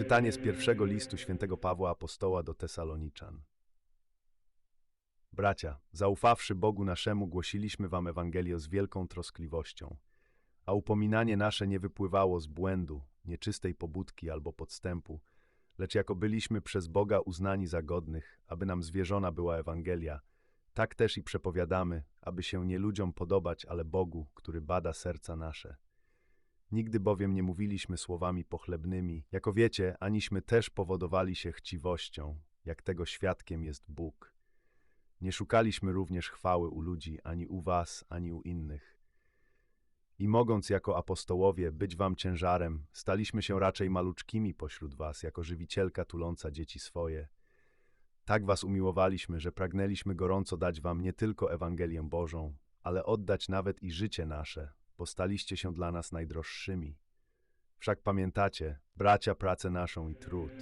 Czytanie z pierwszego listu świętego Pawła Apostoła do Tesaloniczan. Bracia, zaufawszy Bogu naszemu, głosiliśmy wam Ewangelię z wielką troskliwością, a upominanie nasze nie wypływało z błędu, nieczystej pobudki albo podstępu, lecz jako byliśmy przez Boga uznani za godnych, aby nam zwierzona była Ewangelia, tak też i przepowiadamy, aby się nie ludziom podobać, ale Bogu, który bada serca nasze. Nigdy bowiem nie mówiliśmy słowami pochlebnymi, jako wiecie, aniśmy też powodowali się chciwością, jak tego świadkiem jest Bóg. Nie szukaliśmy również chwały u ludzi, ani u was, ani u innych. I mogąc jako apostołowie być wam ciężarem, staliśmy się raczej maluczkimi pośród was, jako żywicielka tuląca dzieci swoje. Tak was umiłowaliśmy, że pragnęliśmy gorąco dać wam nie tylko Ewangelię Bożą, ale oddać nawet i życie nasze, bo staliście się dla nas najdroższymi. Wszak pamiętacie, bracia, pracę naszą i trud.